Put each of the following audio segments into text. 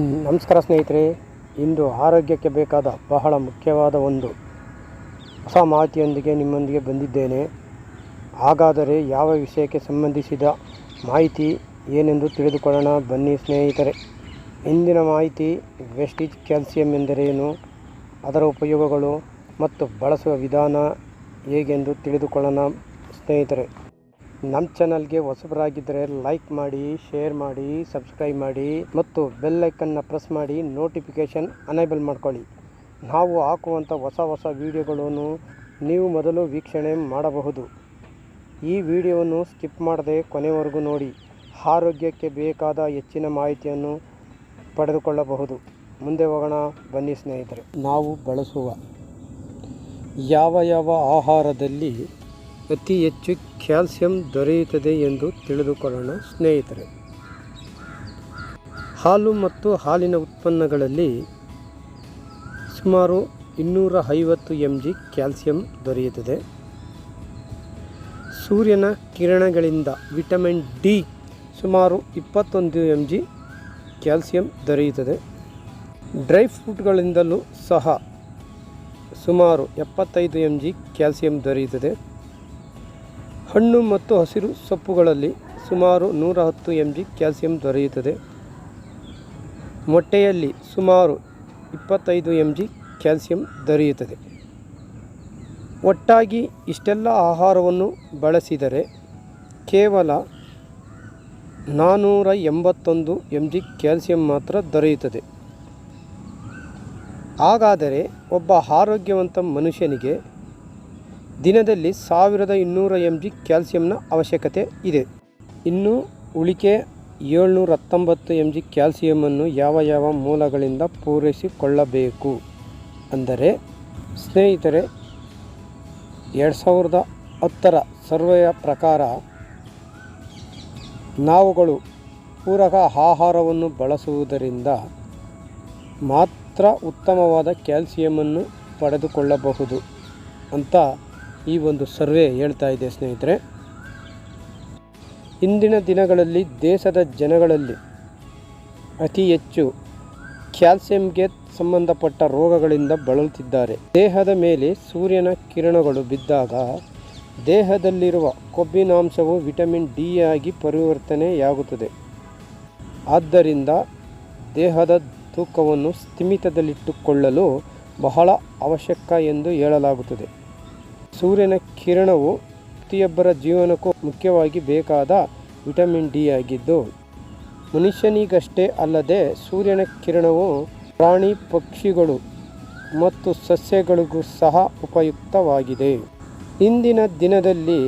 ನಮಸ್ಕಾರ ಸ್ನೇಹಿತರೆ, ಇಂದು ಆರೋಗ್ಯಕ್ಕೆ ಬೇಕಾದ ಬಹಳ ಮುಖ್ಯವಾದ ಒಂದು ಹೊಸ ಮಾಹಿತಿಯೊಂದಿಗೆ ನಿಮ್ಮೊಂದಿಗೆ ಬಂದಿದ್ದೇನೆ. ಹಾಗಾದರೆ ಯಾವ ವಿಷಯಕ್ಕೆ ಸಂಬಂಧಿಸಿದ ಮಾಹಿತಿ ಏನೆಂದು ತಿಳಿದುಕೊಳ್ಳೋಣ. ಬನ್ನಿ ಸ್ನೇಹಿತರೆ, ಇಂದಿನ ಮಾಹಿತಿ ವೆಸ್ಟೇಜ್ ಕ್ಯಾಲ್ಸಿಯಂ ಎಂದರೇನು, ಅದರ ಉಪಯೋಗಗಳು ಮತ್ತು ಬಳಸುವ ವಿಧಾನ ಹೇಗೆಂದು ತಿಳಿದುಕೊಳ್ಳೋಣ ಸ್ನೇಹಿತರೆ. ನಮ್ಮ ಚಾನಲ್ಗೆ ಹೊಸಬರಾಗಿದ್ದರೆ ಲೈಕ್ ಮಾಡಿ, ಶೇರ್ ಮಾಡಿ, ಸಬ್ಸ್ಕ್ರೈಬ್ ಮಾಡಿ ಮತ್ತು ಬೆಲ್ ಐಕನ್ನ ಪ್ರೆಸ್ ಮಾಡಿ ನೋಟಿಫಿಕೇಷನ್ ಅನೇಬಲ್ ಮಾಡ್ಕೊಳ್ಳಿ. ನಾವು ಹಾಕುವಂಥ ಹೊಸ ಹೊಸ ವಿಡಿಯೋಗಳನ್ನು ನೀವು ಮೊದಲು ವೀಕ್ಷಣೆ ಮಾಡಬಹುದು. ಈ ವಿಡಿಯೋವನ್ನು ಸ್ಕಿಪ್ ಮಾಡದೆ ಕೊನೆವರೆಗೂ ನೋಡಿ. ಆರೋಗ್ಯಕ್ಕೆ ಬೇಕಾದ ಹೆಚ್ಚಿನ ಮಾಹಿತಿಯನ್ನು ಪಡೆದುಕೊಳ್ಳಬಹುದು. ಮುಂದೆ ಹೋಗೋಣ, ಬನ್ನಿ ಸ್ನೇಹಿತರೆ. ನಾವು ಬಳಸುವ ಯಾವ ಯಾವ ಆಹಾರದಲ್ಲಿ ಅತಿ ಹೆಚ್ಚು ಕ್ಯಾಲ್ಸಿಯಂ ದೊರೆಯುತ್ತದೆ ಎಂದು ತಿಳಿದುಕೊಳ್ಳೋಣ, ಸ್ನೇಹಿತರೆ. ಹಾಲು ಮತ್ತು ಹಾಲಿನ ಉತ್ಪನ್ನಗಳಲ್ಲಿ ಸುಮಾರು ಇನ್ನೂರ ಐವತ್ತು ಎಂ ಜಿ ಕ್ಯಾಲ್ಸಿಯಂ ದೊರೆಯುತ್ತದೆ. ಸೂರ್ಯನ ಕಿರಣಗಳಿಂದ ವಿಟಮಿನ್ ಡಿ ಸುಮಾರು ಇಪ್ಪತ್ತೊಂದು ಎಂ ಜಿ ಕ್ಯಾಲ್ಸಿಯಂ ದೊರೆಯುತ್ತದೆ. ಡ್ರೈ ಫ್ರೂಟ್ಗಳಿಂದಲೂ ಸಹ ಸುಮಾರು ಎಪ್ಪತ್ತೈದು ಎಂ ಜಿ ಕ್ಯಾಲ್ಸಿಯಂ ದೊರೆಯುತ್ತದೆ. ಹಣ್ಣು ಮತ್ತು ಹಸಿರು ಸೊಪ್ಪುಗಳಲ್ಲಿ ಸುಮಾರು ನೂರ ಹತ್ತು ಎಂ ಜಿ ಕ್ಯಾಲ್ಸಿಯಂ ದೊರೆಯುತ್ತದೆ. ಮೊಟ್ಟೆಯಲ್ಲಿ ಸುಮಾರು ಇಪ್ಪತ್ತೈದು ಎಂ ಜಿ ಕ್ಯಾಲ್ಸಿಯಂ ದೊರೆಯುತ್ತದೆ. ಒಟ್ಟಾಗಿ ಇಷ್ಟೆಲ್ಲ ಆಹಾರವನ್ನು ಬಳಸಿದರೆ ಕೇವಲ ನಾನ್ನೂರ ಎಂಬತ್ತೊಂದು ಎಂ ಜಿ ಕ್ಯಾಲ್ಸಿಯಂ ಮಾತ್ರ ದೊರೆಯುತ್ತದೆ. ಹಾಗಾದರೆ ಒಬ್ಬ ಆರೋಗ್ಯವಂತ ಮನುಷ್ಯನಿಗೆ ದಿನದಲ್ಲಿ ಸಾವಿರದ ಇನ್ನೂರ ಎಂ ಜಿ ಕ್ಯಾಲ್ಸಿಯಂನ ಅವಶ್ಯಕತೆ ಇದೆ. ಇನ್ನು ಉಳಿಕೆ ಏಳ್ನೂರ ಹತ್ತೊಂಬತ್ತು ಎಂ ಜಿ ಕ್ಯಾಲ್ಸಿಯಮನ್ನು ಯಾವ ಯಾವ ಮೂಲಗಳಿಂದ ಪೂರೈಸಿಕೊಳ್ಳಬೇಕು? ಅಂದರೆ ಸ್ನೇಹಿತರೆ, ಎರಡು ಸಾವಿರದ ಹತ್ತರ ಸರ್ವೆಯ ಪ್ರಕಾರ ನಾವುಗಳು ಪೂರಕ ಆಹಾರವನ್ನು ಬಳಸುವುದರಿಂದ ಮಾತ್ರ ಉತ್ತಮವಾದ ಕ್ಯಾಲ್ಸಿಯಮನ್ನು ಪಡೆದುಕೊಳ್ಳಬಹುದು ಅಂತ ಈ ಒಂದು ಸರ್ವೆ ಹೇಳ್ತಾ ಇದೆ ಸ್ನೇಹಿತರೆ. ಇಂದಿನ ದಿನಗಳಲ್ಲಿ ದೇಶದ ಜನಗಳಲ್ಲಿ ಅತಿ ಹೆಚ್ಚು ಕ್ಯಾಲ್ಸಿಯಂಗೆ ಸಂಬಂಧಪಟ್ಟ ರೋಗಗಳಿಂದ ಬಳಲುತ್ತಿದ್ದಾರೆ. ದೇಹದ ಮೇಲೆ ಸೂರ್ಯನ ಕಿರಣಗಳು ಬಿದ್ದಾಗ ದೇಹದಲ್ಲಿರುವ ಕೊಬ್ಬಿನಾಂಶವು ವಿಟಮಿನ್ ಡಿ ಆಗಿ ಪರಿವರ್ತನೆಯಾಗುತ್ತದೆ. ಆದ್ದರಿಂದ ದೇಹದ ತೂಕವನ್ನು ಸ್ಥಿಮಿತದಲ್ಲಿಟ್ಟುಕೊಳ್ಳಲು ಬಹಳ ಅವಶ್ಯಕ ಎಂದು ಹೇಳಲಾಗುತ್ತದೆ. ಸೂರ್ಯನ ಕಿರಣವು ಪ್ರತಿಯೊಬ್ಬರ ಜೀವನಕ್ಕೂ ಮುಖ್ಯವಾಗಿ ಬೇಕಾದ ವಿಟಮಿನ್ ಡಿ ಆಗಿದ್ದು, ಮನುಷ್ಯನಿಗಷ್ಟೇ ಅಲ್ಲದೆ ಸೂರ್ಯನ ಕಿರಣವು ಪ್ರಾಣಿ ಪಕ್ಷಿಗಳು ಮತ್ತು ಸಸ್ಯಗಳಿಗೂ ಸಹ ಉಪಯುಕ್ತವಾಗಿದೆ. ಇಂದಿನ ದಿನದಲ್ಲಿ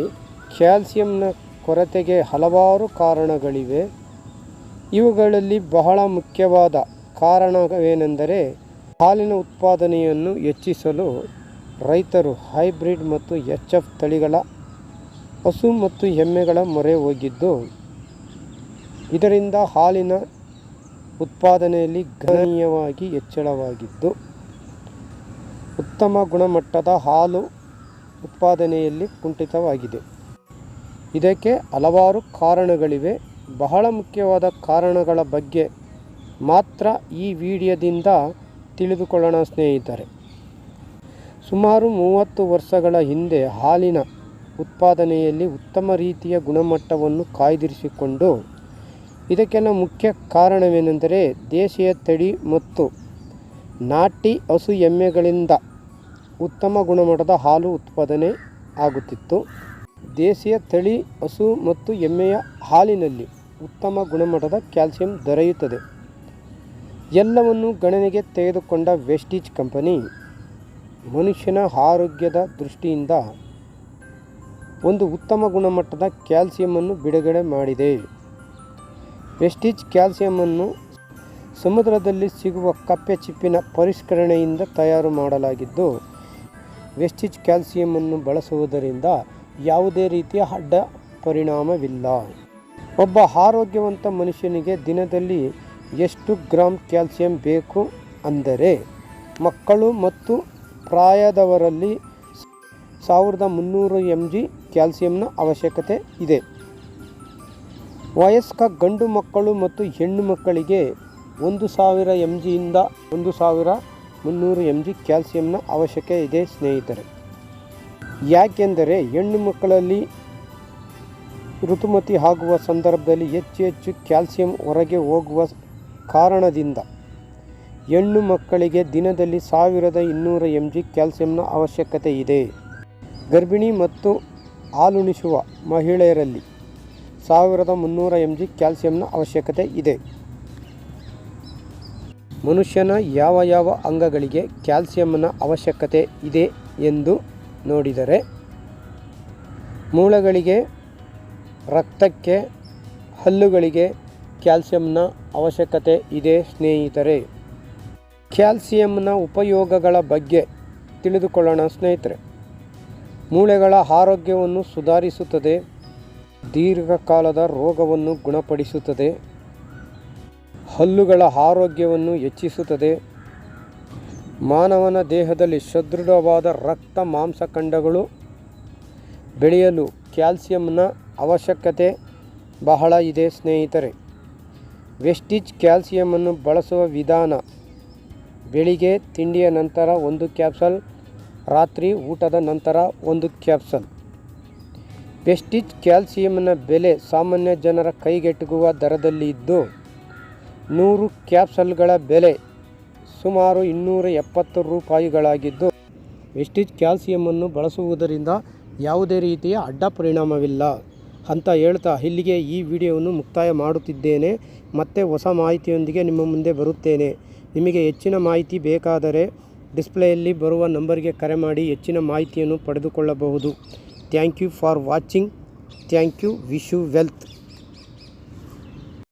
ಕ್ಯಾಲ್ಸಿಯಂನ ಕೊರತೆಗೆ ಹಲವಾರು ಕಾರಣಗಳಿವೆ. ಇವುಗಳಲ್ಲಿ ಬಹಳ ಮುಖ್ಯವಾದ ಕಾರಣವೇನೆಂದರೆ ಹಾಲಿನ ಉತ್ಪಾದನೆಯನ್ನು ಹೆಚ್ಚಿಸಲು ರೈತರು ಹೈಬ್ರಿಡ್ ಮತ್ತು ಎಚ್ ಎಫ್ ತಳಿಗಳ ಹಸು ಮತ್ತು ಎಮ್ಮೆಗಳ ಮೊರೆ ಹೋಗಿದ್ದು, ಇದರಿಂದ ಹಾಲಿನ ಉತ್ಪಾದನೆಯಲ್ಲಿ ಗಣನೀಯವಾಗಿ ಹೆಚ್ಚಳವಾಗಿದ್ದು, ಉತ್ತಮ ಗುಣಮಟ್ಟದ ಹಾಲು ಉತ್ಪಾದನೆಯಲ್ಲಿ ಕುಂಠಿತವಾಗಿದೆ. ಇದಕ್ಕೆ ಹಲವಾರು ಕಾರಣಗಳಿವೆ. ಬಹಳ ಮುಖ್ಯವಾದ ಕಾರಣಗಳ ಬಗ್ಗೆ ಮಾತ್ರ ಈ ವಿಡಿಯೋದಿಂದ ತಿಳಿದುಕೊಳ್ಳೋಣ ಸ್ನೇಹಿತರೆ. ಸುಮಾರು ಮೂವತ್ತು ವರ್ಷಗಳ ಹಿಂದೆ ಹಾಲಿನ ಉತ್ಪಾದನೆಯಲ್ಲಿ ಉತ್ತಮ ರೀತಿಯ ಗುಣಮಟ್ಟವನ್ನು ಕಾಯ್ದಿರಿಸಿಕೊಂಡು, ಇದಕ್ಕೆಲ್ಲ ಮುಖ್ಯ ಕಾರಣವೇನೆಂದರೆ ದೇಶೀಯ ತಳಿ ಮತ್ತು ನಾಟಿ ಹಸು ಎಮ್ಮೆಗಳಿಂದ ಉತ್ತಮ ಗುಣಮಟ್ಟದ ಹಾಲು ಉತ್ಪಾದನೆ ಆಗುತ್ತಿತ್ತು. ದೇಶೀಯ ತಳಿ ಹಸು ಮತ್ತು ಎಮ್ಮೆಯ ಹಾಲಿನಲ್ಲಿ ಉತ್ತಮ ಗುಣಮಟ್ಟದ ಕ್ಯಾಲ್ಸಿಯಂ ದೊರೆಯುತ್ತದೆ. ಎಲ್ಲವನ್ನು ಗಣನೆಗೆ ತೆಗೆದುಕೊಂಡ ವೆಸ್ಟೀಜ್ ಕಂಪನಿ ಮನುಷ್ಯನ ಆರೋಗ್ಯದ ದೃಷ್ಟಿಯಿಂದ ಒಂದು ಉತ್ತಮ ಗುಣಮಟ್ಟದ ಕ್ಯಾಲ್ಸಿಯಮನ್ನು ಬಿಡುಗಡೆ ಮಾಡಿದೆ. ವೆಸ್ಟೀಜ್ ಕ್ಯಾಲ್ಸಿಯಮನ್ನು ಸಮುದ್ರದಲ್ಲಿ ಸಿಗುವ ಕಪ್ಪೆ ಚಿಪ್ಪಿನ ಪರಿಷ್ಕರಣೆಯಿಂದ ತಯಾರು ಮಾಡಲಾಗಿದ್ದು ವೆಸ್ಟಿಜ್ ಕ್ಯಾಲ್ಸಿಯಮನ್ನು ಬಳಸುವುದರಿಂದ ಯಾವುದೇ ರೀತಿಯ ಅಡ್ಡ ಪರಿಣಾಮವಿಲ್ಲ. ಒಬ್ಬ ಆರೋಗ್ಯವಂತ ಮನುಷ್ಯನಿಗೆ ದಿನದಲ್ಲಿ ಎಷ್ಟು ಗ್ರಾಮ್ ಕ್ಯಾಲ್ಸಿಯಂ ಬೇಕು ಅಂದರೆ ಮಕ್ಕಳು ಮತ್ತು ಪ್ರಾಯದವರಲ್ಲಿ ಸಾವಿರದ ಮುನ್ನೂರು ಎಂ ಜಿ ಕ್ಯಾಲ್ಸಿಯಂನ ಅವಶ್ಯಕತೆ ಇದೆ. ವಯಸ್ಕ ಗಂಡು ಮಕ್ಕಳು ಮತ್ತು ಹೆಣ್ಣು ಮಕ್ಕಳಿಗೆ ಒಂದು ಸಾವಿರ ಎಂ ಜಿಯಿಂದ ಒಂದು ಸಾವಿರ ಮುನ್ನೂರು ಎಂ ಜಿ ಕ್ಯಾಲ್ಸಿಯಂನ ಅವಶ್ಯಕತೆ ಇದೆ ಸ್ನೇಹಿತರೆ. ಯಾಕೆಂದರೆ ಹೆಣ್ಣು ಮಕ್ಕಳಲ್ಲಿ ಋತುಮತಿ ಆಗುವ ಸಂದರ್ಭದಲ್ಲಿ ಹೆಚ್ಚು ಹೆಚ್ಚು ಕ್ಯಾಲ್ಸಿಯಂ ಹೊರಗೆ ಹೋಗುವ ಕಾರಣದಿಂದ ಹೆಣ್ಣು ಮಕ್ಕಳಿಗೆ ದಿನದಲ್ಲಿ ಸಾವಿರದ ಇನ್ನೂರ ಎಂ ಜಿ ಕ್ಯಾಲ್ಸಿಯಂನ ಅವಶ್ಯಕತೆ ಇದೆ. ಗರ್ಭಿಣಿ ಮತ್ತು ಹಾಲುಣಿಸುವ ಮಹಿಳೆಯರಲ್ಲಿ ಸಾವಿರದ ಮುನ್ನೂರ ಎಂ ಜಿ ಕ್ಯಾಲ್ಸಿಯಂನ ಅವಶ್ಯಕತೆ ಇದೆ. ಮನುಷ್ಯನ ಯಾವ ಯಾವ ಅಂಗಗಳಿಗೆ ಕ್ಯಾಲ್ಸಿಯಂನ ಅವಶ್ಯಕತೆ ಇದೆ ಎಂದು ನೋಡಿದರೆ, ಮೂಳೆಗಳಿಗೆ, ರಕ್ತಕ್ಕೆ, ಹಲ್ಲುಗಳಿಗೆ ಕ್ಯಾಲ್ಸಿಯಂನ ಅವಶ್ಯಕತೆ ಇದೆ ಸ್ನೇಹಿತರೆ. ಕ್ಯಾಲ್ಸಿಯಂನ ಉಪಯೋಗಗಳ ಬಗ್ಗೆ ತಿಳಿದುಕೊಳ್ಳೋಣ, ಸ್ನೇಹಿತರೆ. ಮೂಳೆಗಳ ಆರೋಗ್ಯವನ್ನು ಸುಧಾರಿಸುತ್ತದೆ, ದೀರ್ಘಕಾಲದ ರೋಗವನ್ನು ಗುಣಪಡಿಸುತ್ತದೆ, ಹಲ್ಲುಗಳ ಆರೋಗ್ಯವನ್ನು ಹೆಚ್ಚಿಸುತ್ತದೆ, ಮಾನವನ ದೇಹದಲ್ಲಿ ಸದೃಢವಾದ ರಕ್ತ ಮಾಂಸಖಂಡಗಳು ಬೆಳೆಯಲು ಕ್ಯಾಲ್ಸಿಯಂನ ಅವಶ್ಯಕತೆ ಬಹಳ ಇದೆ, ಸ್ನೇಹಿತರೆ. ವೆಸ್ಟಿಜ್ ಕ್ಯಾಲ್ಸಿಯಮನ್ನು ಬಳಸುವ ವಿಧಾನ ಬೆಳಿಗ್ಗೆ ತಿಂಡಿಯ ನಂತರ ಒಂದು ಕ್ಯಾಪ್ಸಲ್, ರಾತ್ರಿ ಊಟದ ನಂತರ ಒಂದು ಕ್ಯಾಪ್ಸಲ್. ಪೆಸ್ಟಿಜ್ ಕ್ಯಾಲ್ಸಿಯಂನ ಬೆಲೆ ಸಾಮಾನ್ಯ ಜನರ ಕೈಗೆಟುಕುವ ದರದಲ್ಲಿ ಇದ್ದು, ನೂರು ಕ್ಯಾಪ್ಸಲ್ಗಳ ಬೆಲೆ ಸುಮಾರು ಇನ್ನೂರ ಎಪ್ಪತ್ತು ರೂಪಾಯಿಗಳಾಗಿದ್ದು ವೆಸ್ಟಿಜ್ ಕ್ಯಾಲ್ಸಿಯಮನ್ನು ಬಳಸುವುದರಿಂದ ಯಾವುದೇ ರೀತಿಯ ಅಡ್ಡ ಪರಿಣಾಮವಿಲ್ಲ ಅಂತ ಹೇಳ್ತಾ ಇಲ್ಲಿಗೆ ಈ ವಿಡಿಯೋವನ್ನು ಮುಕ್ತಾಯ ಮಾಡುತ್ತಿದ್ದೇನೆ. ಮತ್ತೆ ಹೊಸ ಮಾಹಿತಿಯೊಂದಿಗೆ ನಿಮ್ಮ ಮುಂದೆ ಬರುತ್ತೇನೆ. ನಿಮಗೆ ಹೆಚ್ಚಿನ ಮಾಹಿತಿ ಬೇಕಾದರೆ ಡಿಸ್ಪ್ಲೇಯಲ್ಲಿ ಬರುವ ನಂಬರ್ಗೆ ಕರೆ ಮಾಡಿ ಹೆಚ್ಚಿನ ಮಾಹಿತಿಯನ್ನು ಪಡೆದುಕೊಳ್ಳಬಹುದು. Thank you for watching. Thank you. Wish you wealth.